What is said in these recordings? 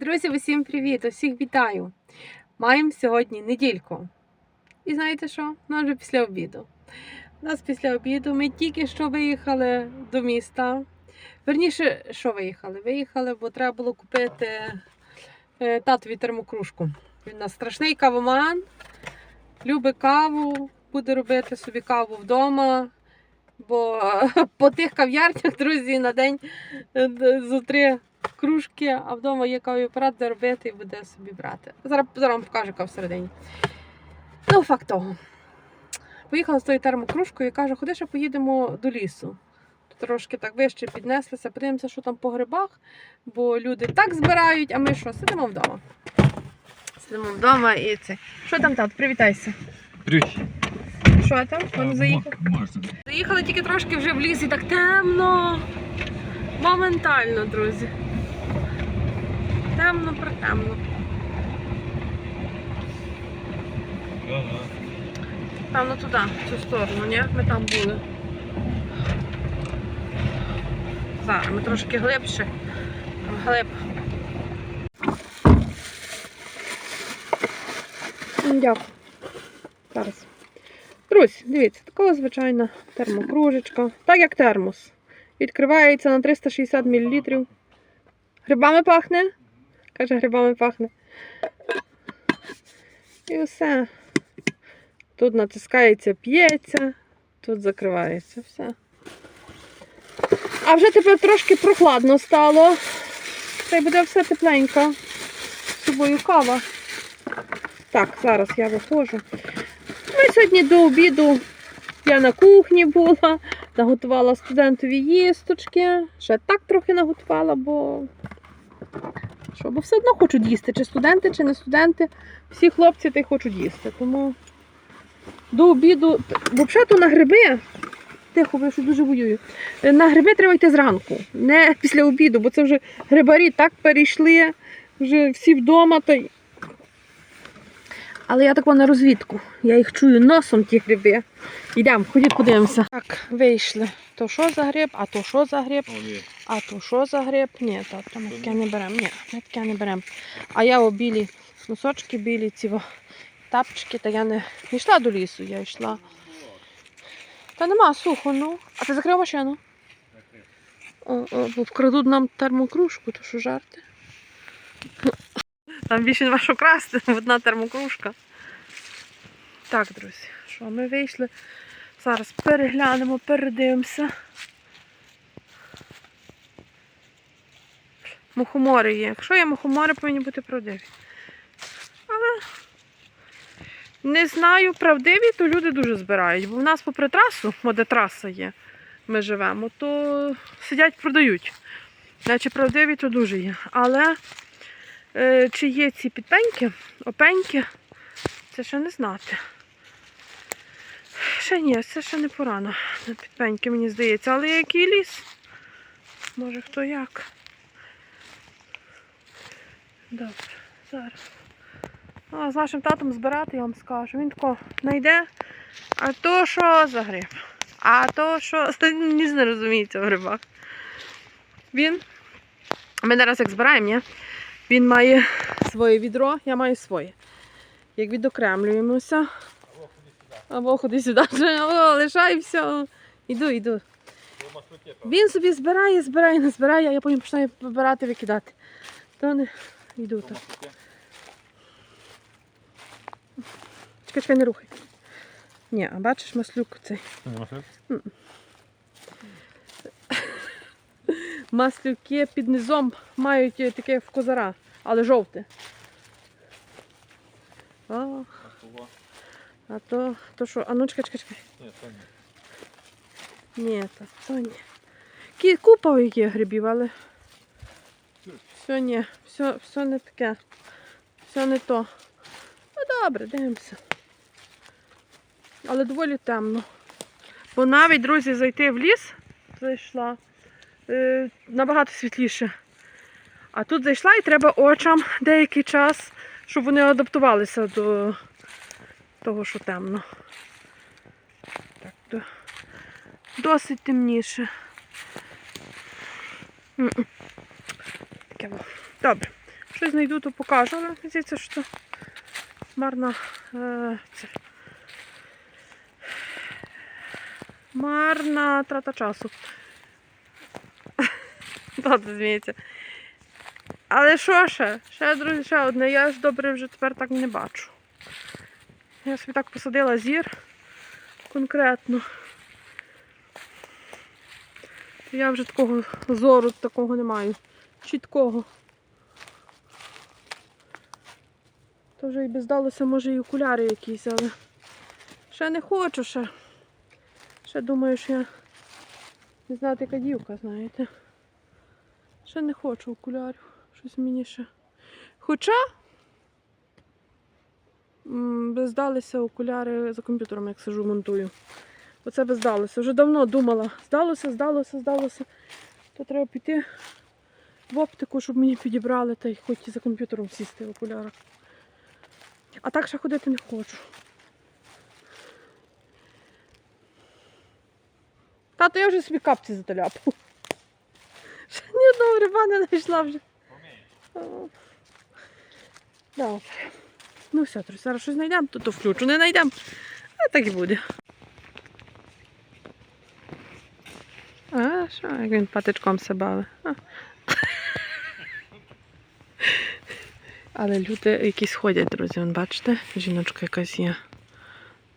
Друзі, усім привіт! Усіх вітаю! Маємо сьогодні недільку. І знаєте що? У нас вже після обіду. У нас після обіду ми тільки що виїхали до міста. Верніше, що виїхали? Виїхали, бо треба було купити е, татові термокружку. Він у нас страшний кавоман, любить каву, буде робити собі каву вдома. Бо по тих кав'ярнях, друзі, на день е, зо три кружки, а вдома є апарат, де і буде собі брати. Зараз, зараз вам покажу, яка всередині. Ну, факт того. Поїхала з тою термокружкою і каже, ходи ще поїдемо до лісу. Трошки так вище піднеслися, подивимося, що там по грибах, бо люди так збирають, а ми що, сидимо вдома. Сидимо вдома і це. Що там, тат, привітайся. Привіт. Що там? Вони заїхали? Можна. Заїхали тільки трошки вже в ліс і так темно. Моментально, друзі. Темно, притемно. Певно туди, в цю сторону, ні? Ми там були. Зараз ми трошки глибше. Глиб. Дякую. Зараз. Друзі, дивіться, така звичайна термокружечка. Так як термос. Відкривається на 360 мл. Грибами пахне? Каже, грибами пахне. І все. Тут натискається, п'ється, тут закривається все. А вже тепер трошки прохладно стало. Та й буде все тепленько. З собою кава. Так, зараз я виходжу. Ми сьогодні до обіду я на кухні була, наготувала студентові їсточки. Ще так трохи наготувала, бо що, бо все одно хочуть їсти. Чи студенти, чи не студенти. Всі хлопці та хочуть їсти. Тому до обіду, взагалі то на гриби. Тихо, я щось дуже воюю. На гриби треба йти зранку, не після обіду, бо це вже грибарі так перейшли, вже всі вдома. Й- Але я так на розвідку. Я їх чую носом, ті гриби. Йдемо, ходіть подивимося. Так, вийшли. То що за гриб, а то що за гриб, а то що за гриб? Ні, то, то ми таке не беремо. Ні, ми таке не беремо. А я о білі носочки, білі ці во, тапчики, та я не, не йшла до лісу, я йшла. Та нема сухо, ну. А ти закрив машину? О, о, вкрадуть нам термокружку, то що жарти? Там більше нема що красти, одна термокружка. Так, друзі, що ми вийшли. Зараз переглянемо, передивимося. Мухомори є. Якщо є мухомори, повинні бути правдиві. Але не знаю, правдиві, то люди дуже збирають. Бо в нас попри трасу, де траса є, ми живемо, то сидять, продають. Наче правдиві, то дуже є. Але чи є ці підпеньки, опеньки, це ще не знати. Ще ні, це ще не порано на підпеньки, мені здається. Але який ліс? Може хто як. Добре, зараз. А з нашим татом збирати, я вам скажу. Він тако знайде. А то що за гриб? А то що. Ніж не розуміється в грибах. Він. Ми зараз як збираємо, ні? Він має своє відро, я маю своє. Як відокремлюємося. Або ходи сюди. О, лишай все. Іду, іду. Він собі збирає, збирає, не збирає, а я потім починаю вибирати, викидати. То не йду так. Чекай, чекай, не рухай. Ні, а бачиш маслюк цей. Маслюки під низом мають е, таке в козара, але жовте. А, а то, то що? А ну чекай, чекай, чекай. Ні, то, то ні. Кі- Купа є грибів, але все ні, все, все не таке. Все не то. Ну добре, дивимося. Але доволі темно. Бо навіть, друзі, зайти в ліс, зайшла е, набагато світліше. А тут зайшла і треба очам деякий час, щоб вони адаптувалися до того, що темно. Так, до... досить темніше. Таке во. Добре. щось знайду, то покажу, але здається, що марна е. Марна трата часу. Тато зміється. Але що ще? Ще, друзі, ще одне. Я ж добре вже тепер так не бачу. Я собі так посадила зір конкретно. Я вже такого зору такого не маю. Чіткого. То вже і би здалося, може, і окуляри якісь, але ще не хочу ще. Ще думаю, що я не знаю, яка дівка, знаєте. Ще не хочу окулярів. Щось мені ще. Хоча би здалися окуляри за комп'ютером, як сижу, монтую. Оце би здалося. Вже давно думала. Здалося, здалося, здалося. То треба піти в оптику, щоб мені підібрали та й хоч і за комп'ютером сісти в окулярах. А так ще ходити не хочу. Тато, я вже собі капці заталяпав. Гриба знайшла вже. Добре. Ну все, зараз щось знайдемо, то, то включу. Не знайдемо. А так і буде. А, що, як він патичком себе. Але люди якісь ходять, друзі, вон бачите? Жіночка якась є.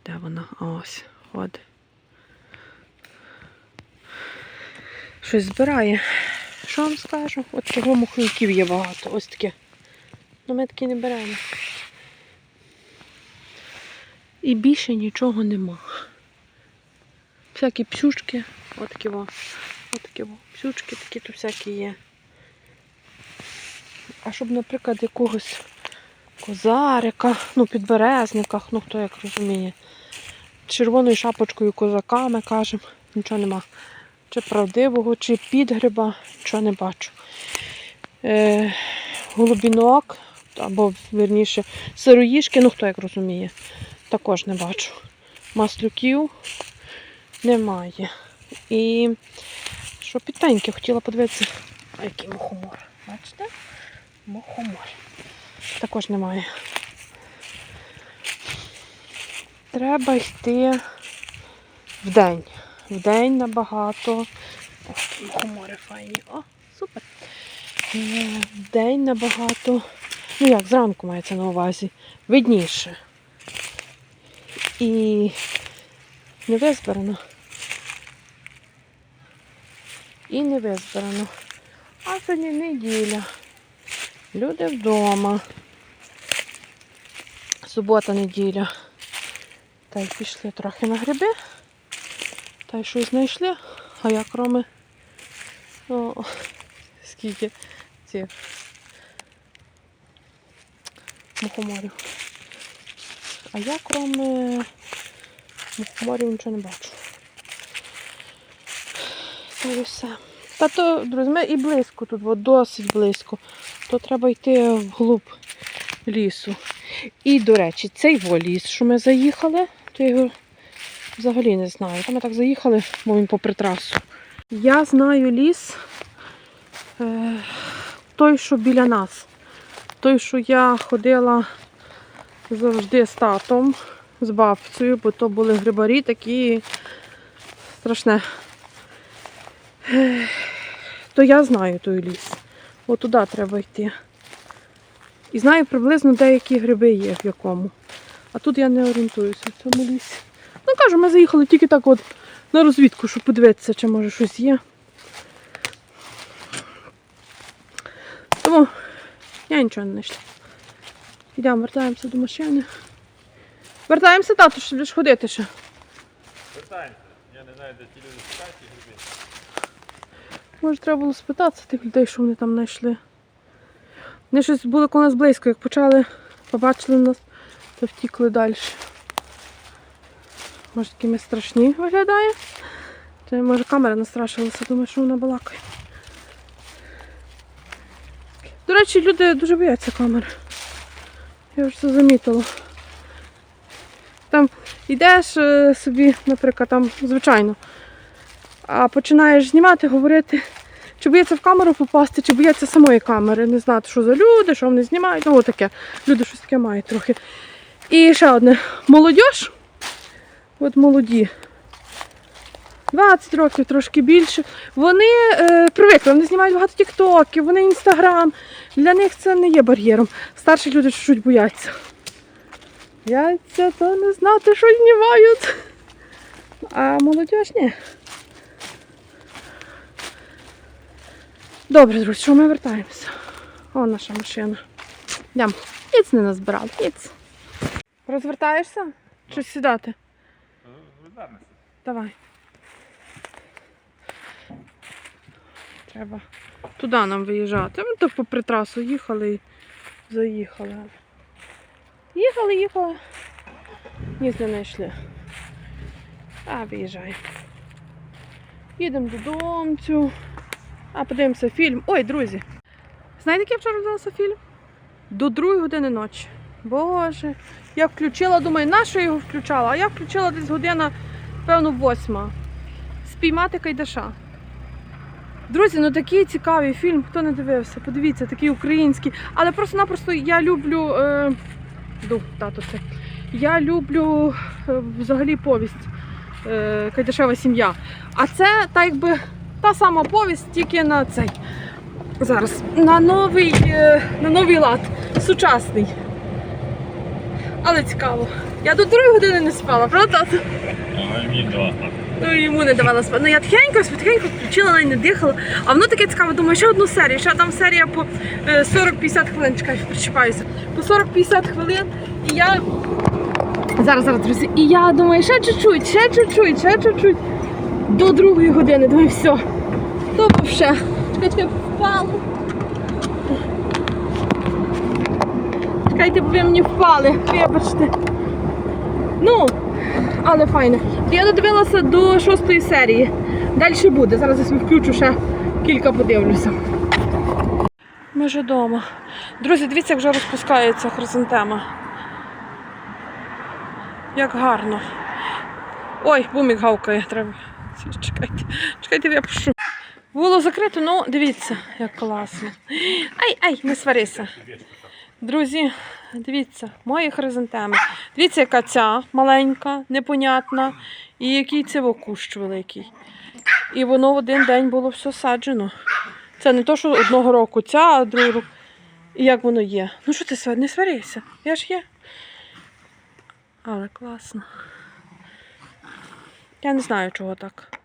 Де вона? Ось, ходить. Щось збирає. Що вам скажу? От чого муховиків є багато. Ось таке. Ну ми такі не беремо. І більше нічого нема. Всякі псючки, отакі во. Отакі во. Псючки такі тут всякі є. А щоб, наприклад, якогось козарика, ну, підберезниках, ну хто як розуміє. Червоною шапочкою козака, ми кажемо, нічого нема. Чи правдивого, чи підгриба, нічого не бачу. Е, голубінок, або верніше сироїшки, ну хто як розуміє, також не бачу. Маслюків немає. І що підтеньки, хотіла подивитися, а який мухомор. Бачите? Мухомор. Також немає. Треба йти в день. В день набагато. О, мухомори файні. О, супер. Е, В день набагато. Ну як, зранку мається на увазі. Видніше. І не визбирано. І не визбирано. А сьогодні неділя. Люди вдома. Субота, неділя. Та й пішли трохи на гриби. Та й щось знайшли. А я кроме. О, скільки цих мухоморів. А я кроме мухоморів нічого не бачу. Та й все. Та то, друзі, ми і близько тут, бо досить близько. То треба йти вглуб лісу. І, до речі, цей во ліс, що ми заїхали, то його взагалі не знаю. Ми так заїхали, бо він попри трасу. Я знаю ліс, е, той, що біля нас. Той, що я ходила завжди з татом, з бабцею, бо то були грибарі такі страшне. Ех, То я знаю той ліс. От туди треба йти. І знаю приблизно деякі гриби є в якому. А тут я не орієнтуюся в цьому лісі. Ну кажу, ми заїхали тільки так от на розвідку, щоб подивитися, чи може щось є. Тому я нічого не знайшла. Йдемо, вертаємося до машини. Вертаємося, тату, що будеш ходити ще. Питаємося. Я не знаю, де ті люди шукають ті гриби. Може, треба було спитатися тих людей, що вони там знайшли. Вони щось були коло нас близько, як почали, побачили нас, то втікли далі. Може, такі ми страшні виглядає. Та може камера настрашилася, думаю, що вона балакає. До речі, люди дуже бояться камери. Я вже це замітила. Там йдеш е, собі, наприклад, там звичайно, а починаєш знімати, говорити, Чи бояться в камеру попасти, чи бояться самої камери, не знати, що за люди, що вони знімають. Ну, таке. Люди щось таке мають трохи. І ще одне. Молодіж. От молоді. 20 років, трошки більше. Вони е, привикли, вони знімають багато тіктоків, вони інстаграм. Для них це не є бар'єром. Старші люди чуть-чуть бояться. Бояться, то не знати, що знімають. А молодіж ні. Добре, друзі, що ми вертаємося. О, наша машина. Йдемо. Ніц не назбирали, ніц. Розвертаєшся? Чи сідати? Розвернися. Давай. Треба туди нам виїжджати. Ми так попри трасу їхали і заїхали. Їхали, їхали. Ніс не знайшли. А, виїжджаємо. Їдемо додому. А подивимося фільм. Ой, друзі. Знаєте, як я вчора дивилася фільм? До другої години ночі. Боже. Я включила, думаю, на що я його включала? А я включила десь година, певно, восьма. Спіймати Кайдаша. Друзі, ну такий цікавий фільм, хто не дивився, подивіться, такий український. Але просто-напросто я люблю. Е... Ду, тато це. Я люблю е, взагалі повість е... Кайдашева сім'я. А це так якби та сама повість, тільки на цей. Зараз. На новий, е... на новий лад. Сучасний. Але цікаво. Я до другої години не спала, правда? тато? Ага, мені два. Ну йому не давала спати. Ну я тихенько, тихенько включила, навіть не дихала. А воно таке цікаве, думаю, ще одну серію. Ще там серія по е, 40-50 хвилин. Чекай, причіпаюся. По 40-50 хвилин. І я. Зараз, зараз, друзі. І я думаю, ще чуть-чуть, ще чуть-чуть, ще чуть-чуть. До другої години. Думаю, все. То ще. Чекай, чекай, впало. Чекайте, бо ви мені впали. Вибачте. Ну, але файно. Я додивилася до шостої серії. Далі буде. Зараз я собі включу ще кілька подивлюся. Ми вже вдома. Друзі, дивіться, як вже розпускається хризантема. Як гарно. Ой, бумік гавкає, треба. Чекайте, чекайте, я пишу. Було закрито, ну дивіться, як класно. Ай, ай, не сварися. Друзі, дивіться, мої хризантеми. Дивіться, яка ця маленька, непонятна, і який це кущ великий. І воно в один день було все саджено. Це не то, що одного року ця, а другого року. І як воно є. Ну що ти не сварися? Я ж є. Але класно. Я не знаю, чого так.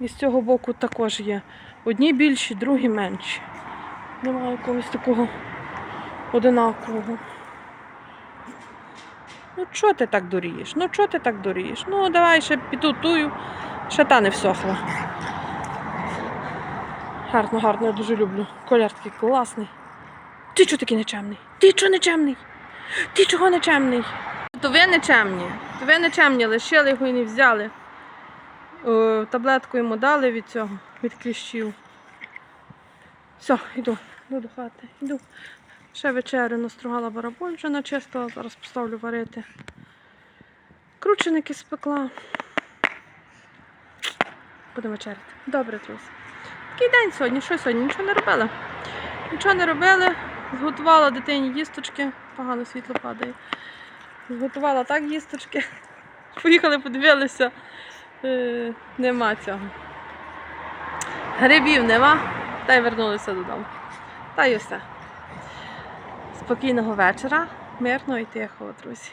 І з цього боку також є. Одні більші, другі менші. Немає якогось такого одинакового. Ну, чого ти так дурієш? Ну, чого ти так дурієш? Ну, давай ще підготую. Ще та не всохла. Гарно, гарно, я дуже люблю. Колір такий класний. Ти чого такий нечемний? Ти чого нечемний? Ти чого нечемний? То ви нечемні. То ви нечемні, лишили його і не взяли. О, таблетку йому дали від цього, від кліщів. Все, йду, йду до хати, йду. Ще вечерю настругала бараболь, вже начистила, зараз поставлю варити. Крученики спекла. Будемо вечеряти. Добре, друзі. Такий день сьогодні. Що сьогодні? Нічого не робили. Нічого не робили. Зготувала дитині їсточки. Погано світло падає. Зготувала так їсточки. Поїхали, подивилися. Е, нема цього. Грибів нема, та й вернулися додому. Та й усе. Спокійного вечора, мирного і тихого, друзі.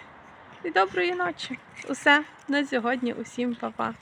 І доброї ночі. Усе на сьогодні. Усім па-па.